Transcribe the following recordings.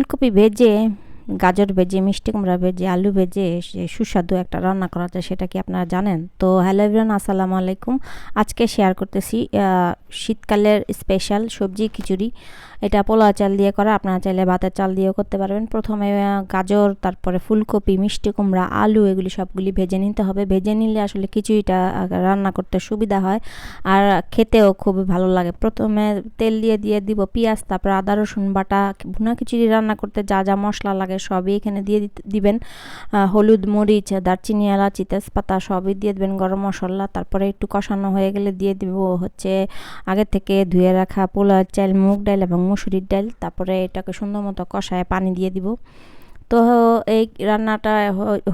ফুলকপি ভেজে গাজর ভেজে, মিষ্টি কুমড়া ভেজে, আলু ভেজে সুস্বাদু একটা রান্না করা যায়, সেটা কি আপনারা জানেন? তো হ্যালো এভরিওয়ান, আসসালামু আলাইকুম। আজকে শেয়ার করতেছি শীতকালের স্পেশাল সবজি, খিচুড়ি। এটা পোলা চাল দিয়ে করা, আপনারা চাইলে ভাতের চাল দিয়েও করতে পারবেন। প্রথমে গাজর, তারপরে ফুলকপি, মিষ্টি কুমড়া, আলু, এগুলি সবগুলি ভেজে নিতে হবে। ভেজে নিলে আসলে খিচুড়িটা রান্না করতে সুবিধা হয় আর খেতেও খুব ভালো লাগে। প্রথমে তেল দিয়ে দিয়ে দিব পেঁয়াজ, তারপরে আদা, রসুন বাটা, ভুনা খিচুড়ি রান্না করতে যা যা মশলা লাগে সবই এখানে দিয়ে দিবেন হলুদ, মরিচ, দারচিনি, এলাচি, তেজপাতা সবই দিয়ে দেবেন, গরম মশলা, তারপরে একটু কষানো হয়ে গেলে দিয়ে দিব হচ্ছে আগে থেকে ধুয়ে রাখা পোলার চাল, মুগ ডাল এবং মুসুরির ডাল, তারপরে এটাকে সুন্দর মতো কষায় পানি দিয়ে দিব। তো এই রান্নাটা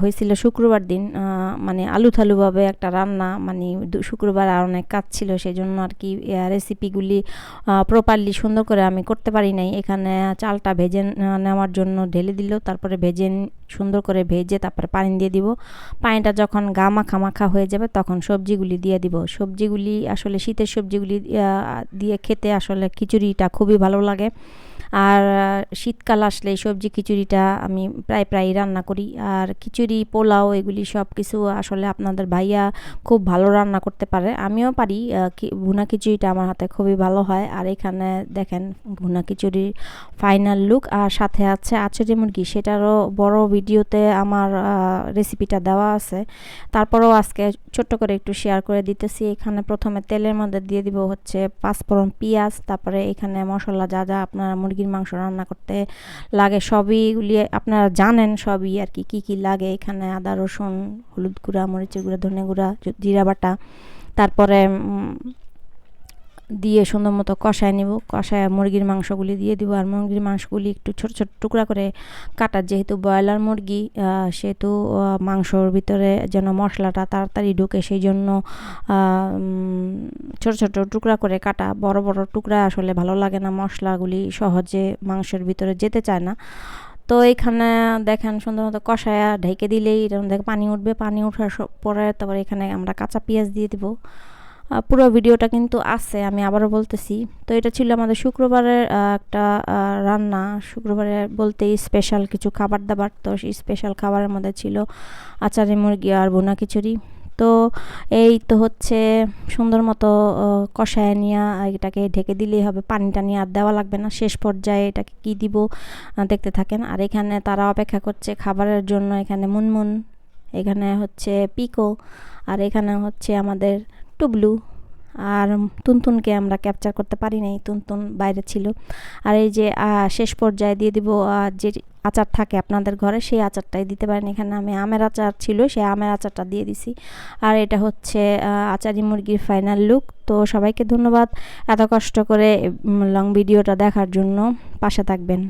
হয়েছিল শুক্রবার দিন মানে আলু থালুভাবে একটা রান্না মানে শুক্রবার আর অনেক কাজ ছিল সেই জন্য আর কি রেসিপিগুলি প্রপারলি সুন্দর করে আমি করতে পারি নাই। এখানে চালটা ভেজে নেওয়ার জন্য ঢেলে দিল, তারপরে ভেজে সুন্দর করে ভেজে তারপরে পানি দিয়ে দিব। পানিটা যখন গা মাখা মাখা হয়ে যাবে, তখন সবজিগুলি দিয়ে দিব। সবজিগুলি, আসলে শীতের সবজিগুলি দিয়ে খেতে আসলে খিচুড়িটা খুবই ভালো লাগে। আর শীতকাল আসলে সবজি খিচুড়িটা আমি প্রায় প্রায় রান্না করি। আর খিচুড়ি, পোলাও এগুলি সব কিছু আসলে আপনাদের ভাইয়া খুব ভালো রান্না করতে পারে। আমিও পারি ভুনা খিচুড়িটা আমার হাতে খুবই ভালো হয়। আর এখানে দেখেন ভুনা খিচুড়ির ফাইনাল লুক আর সাথে আছে আচুরি মুরগি। সেটারও বড় ভিডিওতে আমার রেসিপিটা দেওয়া আছে। তারপরেও আজকে ছোট্ট করে একটু শেয়ার করে দিতেছি। এখানে প্রথমে তেলের মধ্যে দিয়ে দিব হচ্ছে পাঁচফোড়ন পেঁয়াজ, তারপরে এখানে মশলা যা যা আপনারা মুরগির মাংস রান্না করতে লাগে সবইগুলি আপনারা জানেন সবই আর কি, কী কী লাগে এখানে, আদা, রসুন, হলুদ গুঁড়া, মরিচের গুঁড়া, ধনে গুঁড়া জিরা বাটা, তারপরে দিয়ে সুন্দর মতো কষায় নিব। কষায় মুরগির মাংসগুলি দিয়ে দিব। আর মুরগির মাংসগুলি একটু ছোট ছোট টুকরা করে কাটার যেহেতু ব্রয়লার মুরগি সেহেতু মাংসর ভিতরে যেন মশলাটা তাড়াতাড়ি ঢুকে সেই জন্য ছোট ছোট টুকরা করে কাটা। বড় বড় টুকরা আসলে ভালো লাগে না। মশলাগুলি সহজে মাংসের ভিতরে যেতে চায় না। তো এইখানে দেখেন সুন্দর মতো কষায়া ঢেকে দিলেই এরকম দেখ পানি উঠবে, পানি ওঠার পরে তারপরে এখানে আমরা কাঁচা পেঁয়াজ দিয়ে দিব। পুরো ভিডিওটা কিন্তু আছে, আমি আবারও বলতেছি। তো এটা ছিল আমাদের শুক্রবারের একটা রান্না। শুক্রবারে বলতে স্পেশাল কিছু খাবার দাবার তো স্পেশাল খাবারের মধ্যে ছিল আচারি মুরগি আর বোনা খিচুড়ি। তো এই তো হচ্ছে সুন্দর মতো কষায় নিয়ে এটাকে ঢেকে দিলেই হবে। পানি টানি আর দেওয়া লাগবে না। শেষ পর্যায়ে এটাকে কি দিব দেখতে থাকেন। আর এখানে তারা অপেক্ষা করছে খাবারের জন্য। এখানে মুনমুন, এখানে হচ্ছে পিকো, আর এখানে হচ্ছে আমাদের টুবলু আর তুনতুনকে আমরা ক্যাপচার করতে পারি নাই, তুনতুন বাইরে ছিল। আর এই যে শেষ পর্যায়ে দিয়ে দিব যে আচার থাকে আপনাদের ঘরে, সেই আচারটাই দিতে পারেন। এখানে আমি আমের আচার ছিল, সেই আমের আচারটা দিয়ে দিছি। আর এটা হচ্ছে আচারি মুরগির ফাইনাল লুক তো সবাইকে ধন্যবাদ। এত কষ্ট করে লং ভিডিওটা দেখার জন্য পাশে থাকবেন।